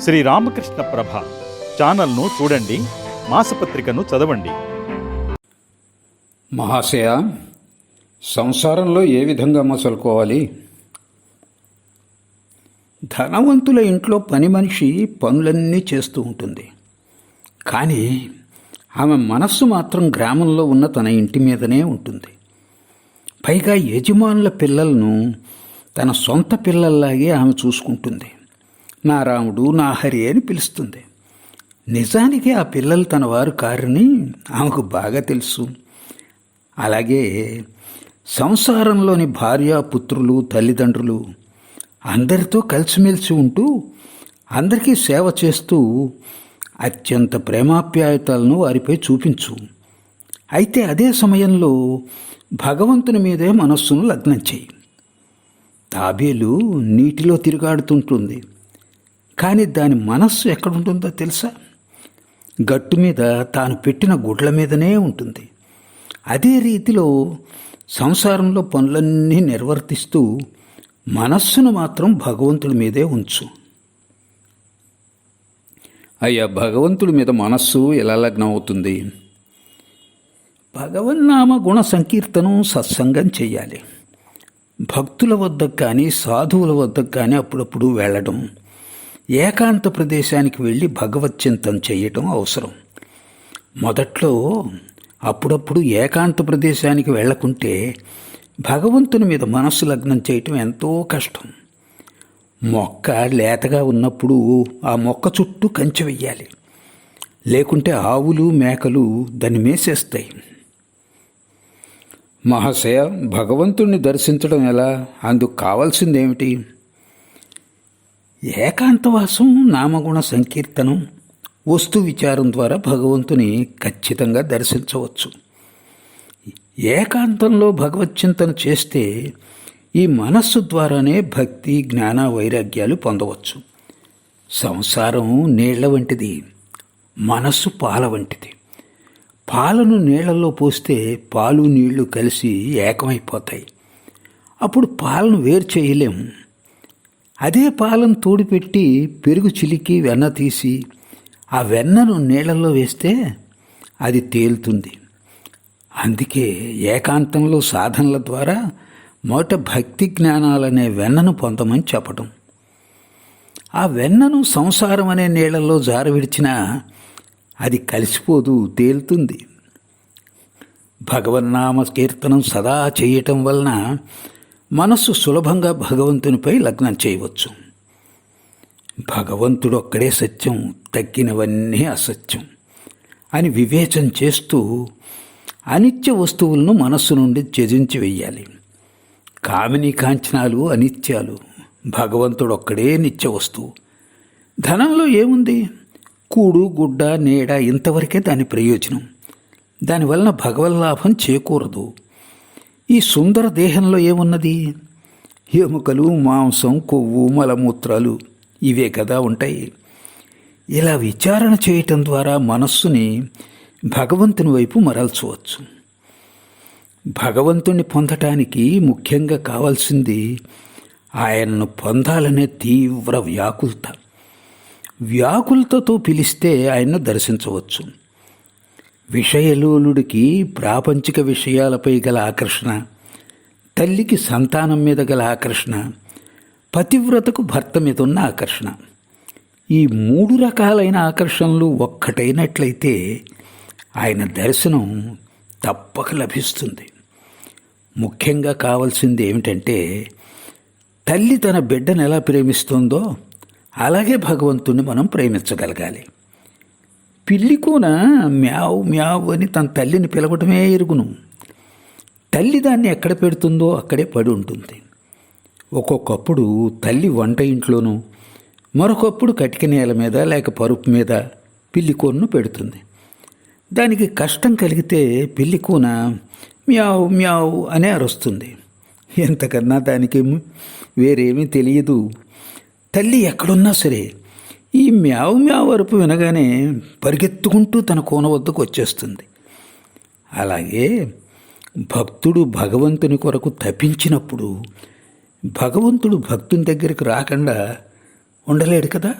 శ్రీ రామకృష్ణ ప్రభ ఛానల్ను చూడండి మాసపత్రికను చదవండి. మహాశయ సంసారంలో ఏ విధంగా మసలుకోవాలి? ధనవంతుల ఇంట్లో పని మనిషి పనులన్నీ చేస్తూ ఉంటుంది. కానీ ఆమె మనస్సు మాత్రం గ్రామంలో ఉన్న తన ఇంటి మీదనే ఉంటుంది. పైగా యజమానుల పిల్లలను తన సొంత పిల్లల్లాగే ఆమె చూసుకుంటుంది. నా రాముడు నా హరి అని పిలుస్తుంది. నిజానికి ఆ పిల్లలు తన వారు కారుని ఆమెకు బాగా తెలుసు. అలాగే సంసారంలోని భార్య పుత్రులు తల్లిదండ్రులు అందరితో కలిసిమెలిసి ఉంటూ అందరికీ సేవ చేస్తూ అత్యంత ప్రేమాప్యాయతలను వారిపై చూపించు. అయితే అదే సమయంలో భగవంతుని మీదే మనస్సును లగ్నం చేయి. తాబేలు నీటిలో తిరుగాడుతుంటుంది. కానీ దాని మనస్సు ఎక్కడుంటుందో తెలుసా? గట్టు మీద తాను పెట్టిన గుడ్ల మీదనే ఉంటుంది. అదే రీతిలో సంసారంలో పనులన్నీ నిర్వర్తిస్తూ మనస్సును మాత్రం భగవంతుడి మీదే ఉంచు. అయ్యా భగవంతుడి మీద మనస్సు ఎలా లగ్నం అవుతుంది? భగవన్నామ గుణ సంకీర్తనం సత్సంగం చేయాలి భక్తుల వద్దకు కానీ సాధువుల వద్దకు కానీ అప్పుడప్పుడు వెళ్ళడం. ఏకాంత ప్రదేశానికి వెళ్ళి భగవచ్చింతం చేయటం అవసరం. మొదట్లో అప్పుడప్పుడు ఏకాంత ప్రదేశానికి వెళ్ళకుంటే భగవంతుని మీద మనస్సు లగ్నం చేయటం ఎంతో కష్టం. మొక్క లేతగా ఉన్నప్పుడు ఆ మొక్క చుట్టూ కంచె వెయ్యాలి. లేకుంటే ఆవులు మేకలు దాన్ని మేసేస్తాయి. మహాశయ భగవంతుణ్ణి దర్శించడం ఎలా? అందుకు కావాల్సిందేమిటి? ఏకాంతవాసం నామగుణ సంకీర్తనం వస్తు విచారం ద్వారా భగవంతుని ఖచ్చితంగా దర్శించవచ్చు. ఏకాంతంలో భగవచ్చింతన చేస్తే ఈ మనస్సు ద్వారానే భక్తి జ్ఞాన వైరాగ్యాలు పొందవచ్చు. సంసారం నీళ్ళ వంటిది మనస్సు పాల వంటిది. పాలను నీళ్ళలో పోస్తే పాలు నీళ్ళు కలిసి ఏకమైపోతాయి. అప్పుడు పాలను వేరు చేయలేం. అదే పాలను తోడుపెట్టి పెరుగు చిలికి వెన్న తీసి ఆ వెన్నను నీళ్ళల్లో వేస్తే అది తేలుతుంది. అందుకే ఏకాంతంలో సాధనల ద్వారా మొదట భక్తి జ్ఞానాలనే వెన్నను పొందమని చెప్పటం. ఆ వెన్నను సంసారం అనే నీళ్ళల్లో జారవిడిచినా అది కలిసిపోదు తేలుతుంది. భగవన్నామ కీర్తనం సదా చేయటం వలన మనస్సు సులభంగా భగవంతునిపై లగ్నం చేయవచ్చు. భగవంతుడు ఒక్కడే సత్యం తగ్గినవన్నీ అసత్యం అని వివేచన చేస్తూ అనిత్య వస్తువులను మనస్సు నుండి త్యజించి వెయ్యాలి. కామిని కాంచనాలు అనిత్యాలు భగవంతుడు ఒక్కడే నిత్య వస్తువు. ధనంలో ఏముంది? కూడు గుడ్డ నీడ ఇంతవరకే దాని ప్రయోజనం. దానివలన భగవల్లాభం చేకూరదు. ఈ సుందర దేహంలో ఏమున్నది? ఎముకలు మాంసం కొవ్వు మలమూత్రాలు ఇవే కదా ఉంటాయి. ఇలా విచారణ చేయటం ద్వారా మనస్సుని భగవంతుని వైపు మరల్చవచ్చు. భగవంతుణ్ణి పొందటానికి ముఖ్యంగా కావాల్సింది ఆయనను పొందాలనే తీవ్ర వ్యాకులత. వ్యాకులతతో పిలిస్తే ఆయన్ను దర్శించవచ్చు. విషయలోలుడికి ప్రాపంచిక విషయాలపై గల ఆకర్షణ తల్లికి సంతానం మీద గల ఆకర్షణ పతివ్రతకు భర్త మీద ఉన్న ఆకర్షణ. ఈ మూడు రకాలైన ఆకర్షణలు ఒక్కటైనట్లయితే ఆయన దర్శనం తప్పక లభిస్తుంది. ముఖ్యంగా కావాల్సింది ఏమిటంటే తల్లి తన బిడ్డను ఎలా ప్రేమిస్తుందో అలాగే భగవంతుణ్ణి మనం ప్రేమించగలగాలి. పిల్లి కూన మ్యావ్ మ్యావ్ అని తన తల్లిని పిలవటమే ఎరుగును. తల్లి దాన్ని ఎక్కడ పెడుతుందో అక్కడే పడి ఉంటుంది. ఒక్కొక్కప్పుడు తల్లి వంట ఇంట్లోనూ మరొకప్పుడు కటిక నేల మీద లేక పరుపు మీద పిల్లి కూనను పెడుతుంది. దానికి కష్టం కలిగితే పిల్లి కూన మ్యావ్ మ్యావ్ అనే అరుస్తుంది. ఎంతకన్నా దానికి వేరేమీ తెలియదు. తల్లి ఎక్కడున్నా సరే ఈ మ్యావ్ మ్యావ్ అరుపు వినగానే పరిగెత్తుకుంటూ తన కోన వద్దకు వచ్చేస్తుంది. అలాగే భక్తుడు భగవంతుని కొరకు తప్పించినప్పుడు భగవంతుడు భక్తుని దగ్గరికి రాకుండా ఉండలేడు కదా?